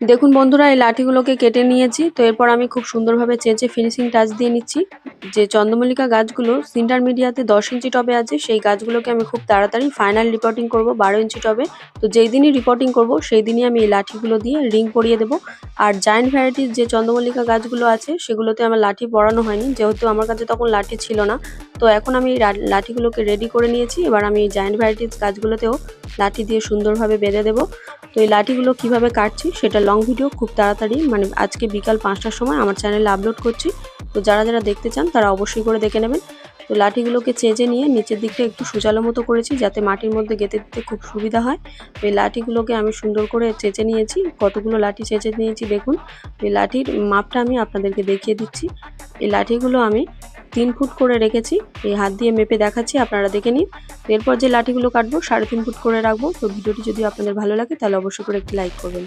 দেখুন বন্ধুরা, এই লাঠিগুলোকে কেটে নিয়েছি। তো এরপর আমি খুব সুন্দরভাবে চেঁচে ফিনিশিং টাচ দিয়ে নিচ্ছি। যে চন্দ্রমল্লিকা গাছগুলো সিন্টার মিডিয়াতে দশ ইঞ্চি টবে আছে, সেই গাছগুলোকে আমি খুব তাড়াতাড়ি ফাইনাল রিপোর্টিং করব বারো ইঞ্চি টবে। তো যেই দিনই রিপোর্টিং করব, সেই দিনই আমি এই লাঠিগুলো দিয়ে রিং পরিয়ে দেবো। আর জায়েন্ট ভ্যারাইটির যে চন্দ্রমল্লিকা গাছগুলো আছে, সেগুলোতে আমার লাঠি পরানো হয়নি। যেহেতু আমার কাছে তখন লাঠি ছিল না তো এখন আমি লাঠিগুলোকে রেডি করে নিয়েছি। এবার আমি জায়েন্ট ভ্যারাইটিস গাছগুলোতেও লাঠি দিয়ে সুন্দরভাবে বেঁধে দেবো। তো এই লাঠিগুলো কীভাবে কাটছি সেটা লং ভিডিও খুব তাড়াতাড়ি। মানে আজকে বিকাল পাঁচটার সময় আমার চ্যানেলে আপলোড করছি। তো যারা যারা দেখতে চান তারা অবশ্যই করে দেখে নেবেন। তো লাঠিগুলোকে চেঁচে নিয়ে নিচের দিকটা একটু সুচালো মতো করেছি যাতে মাটির মধ্যে গেঁথে দিতে খুব সুবিধা হয়। তো এই লাঠিগুলোকে আমি সুন্দর করে চেঁচে নিয়েছি। কতগুলো লাঠি চেঁচে নিয়েছি দেখুন। এই লাঠির মাপটা আমি আপনাদেরকে দেখিয়ে দিচ্ছি। এই লাঠিগুলো আমি তিন ফুট করে রেখেছি। এই হাত দিয়ে মেপে দেখাচ্ছি, আপনারা দেখে নিন। এরপর যে লাঠিগুলো কাটবো, সাড়ে তিন ফুট করে রাখব। তো ভিডিওটি যদি আপনাদের ভালো লাগে, তাহলে অবশ্যই করে একটি লাইক করবেন।